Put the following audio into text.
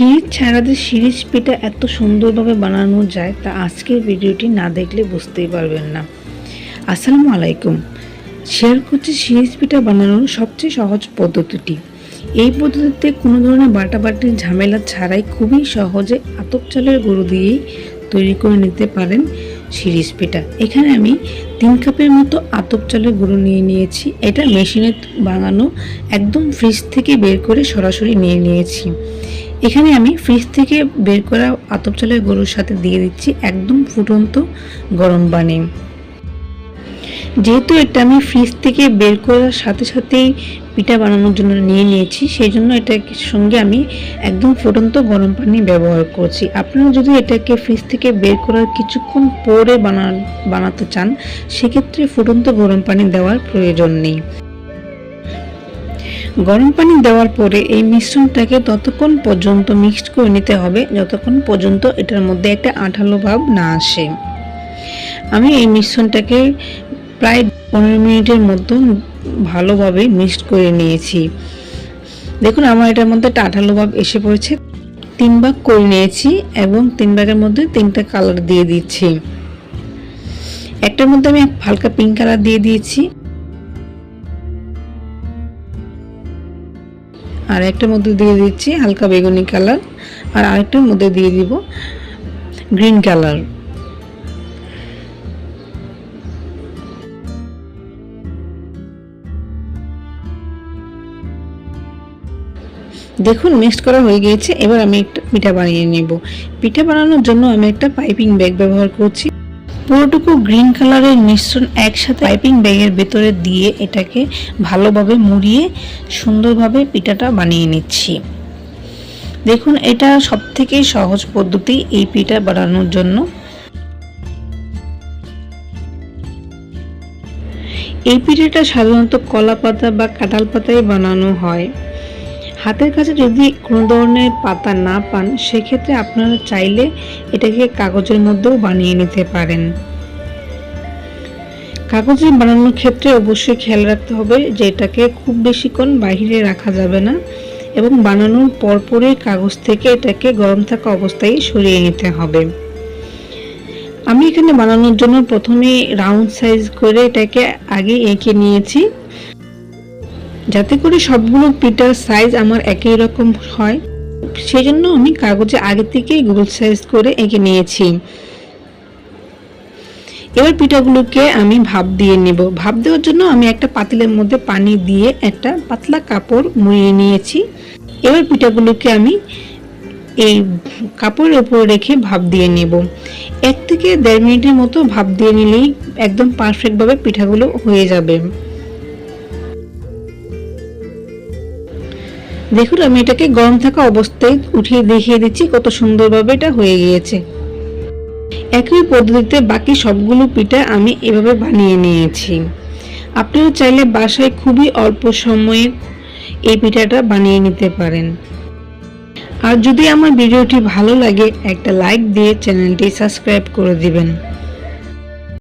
Series ছাড়া যে series পিঠা এত সুন্দরভাবে বানানো যায়, তা আজকের ভিডিওটি না দেখলে বুঝতেই পারবেন না। আসসালামু আলাইকুম। শেয়ার করছি সিরিজ পিঠা বানানোর সবচেয়ে সহজ পদ্ধতিটি। এই পদ্ধতিতে কোনো ধরনের বাটাবাটির ঝামেলা ছাড়াই খুবই সহজে আতপ চালের গরু দিয়েই তৈরি করে নিতে পারেন সিরিজ পিঠা। এখানে আমি তিন কাপের মতো আতপ চালের গুঁড়ো নিয়ে নিয়েছি। এটা মেশিনে বানানো একদম ফ্রিজ থেকে বের করে সরাসরি নিয়ে নিয়েছি। এখানে আমি ফ্রিজ থেকে বের করা আতপ চালের গরুর সাথে দিয়ে দিচ্ছি একদম ফুটন্ত গরম পানি। যেহেতু এটা আমি ফ্রিজ থেকে বের করার সাথে সাথেই পিঠা বানানোর জন্য নিয়ে নিয়েছি, সেই জন্য এটার সঙ্গে আমি একদম ফুটন্ত গরম পানি ব্যবহার করছি। আপনারা যদি এটাকে ফ্রিজ থেকে বের করার কিছুক্ষণ পরে বানা, বানাতে চান, সেক্ষেত্রে ফুটন্ত গরম পানি দেওয়ার প্রয়োজন নেই। গরম পানি দেওয়ার পরে এই মিশ্রণটাকে ততক্ষণ পর্যন্ত মিক্সড করে নিতে হবে। যতক্ষণ পর্যন্ত এটার মধ্যে একটা আঠালো ভাব না আসে। আমি এই মিশ্রণটাকে প্রায় পনেরো মিনিটের মতো ভালোভাবে মিক্সড করে নিয়েছি। দেখুন, আমার এটার মধ্যে একটা আঠালো ভাব এসে পড়েছে। তিন ভাগ করে নিয়েছি এবং তিন ভাগের মধ্যে তিনটা কালার দিয়ে দিচ্ছি। একটার মধ্যে আমি হালকা পিঙ্ক কালার দিয়ে দিয়েছি। আর একটার মধ্যে দিয়ে দিচ্ছি হালকা বেগুনি কালার, আর আরেকটার মধ্যে দিয়ে দিব গ্রিন কালার। দেখুন মিক্সড করা হয়ে গিয়েছে। এবার আমি একটা পিঠা বানিয়ে নেব। পিঠা বানানোর জন্য আমি একটা পাইপিং ব্যাগ ব্যবহার করছি। পুরোটুকু গ্রিন কালারের মিশ্রণ একসাথে পাইপিং ব্যাগের ভেতরে দিয়ে এটাকে ভালোভাবে মুড়িয়ে সুন্দরভাবে পিঠাটা বানিয়ে নিচ্ছি। দেখুন, এটা সব থেকে সহজ পদ্ধতি এই পিঠা বানানোর জন্য। এই পিঠাটা সাধারণত কলা পাতা বা কাঁঠাল পাতায় বানানো হয়। হাতের কাছে যদি কোনো ধরনের পাতা না পান, সেক্ষেত্রে আপনারা চাইলে এটাকে কাগজের মধ্যেও বানিয়ে নিতে পারেন। কাগজে বানানোর ক্ষেত্রে অবশ্যই খেয়াল রাখতে হবে যে এটাকে খুব বেশিক্ষণ বাহিরে রাখা যাবে না এবং বানানোর পরপরই কাগজ থেকে এটাকে গরম থাকা অবস্থায় সরিয়ে নিতে হবে। আমি এখানে বানানোর জন্য প্রথমে রাউন্ড সাইজ করে এটাকে আগে এঁকে নিয়েছি। যাতে করে সবগুলো পিঠার সাইজ আমার একই রকম হয়, সেই জন্য আমি কাগজে আগে থেকেই গোল সাইজ করে এঁকে নিয়েছি। এবার পিঠাগুলোকে আমি ভাপ দিয়ে নেব। ভাপ দেওয়ার জন্য আমি একটা পাতিলের মধ্যে পানি দিয়ে একটা পাতলা কাপড় মুড়িয়ে নিয়েছি। এবার পিঠাগুলোকে আমি এই কাপড়ের উপর রেখে ভাপ দিয়ে নেব। এক থেকে দেড় মিনিটের মতো ভাপ দিয়ে নিলেই একদম পারফেক্টভাবে পিঠাগুলো হয়ে যাবে। দেখুন, আমি এটাকে গরম থাকা অবস্থায় উঠিয়ে দেখিয়ে দিচ্ছি কত সুন্দরভাবে এটা হয়ে গিয়েছে। একই পদ্ধতিতে বাকি সবগুলো পিঠা আমি এভাবে বানিয়ে নিয়েছি। আপনারা চাইলে বাসায় খুবই অল্প সময়ে এই পিঠাটা বানিয়ে নিতে পারেন। আর যদি আমার ভিডিওটি ভালো লাগে, একটা লাইক দিয়ে চ্যানেলটি সাবস্ক্রাইব করে দিবেন।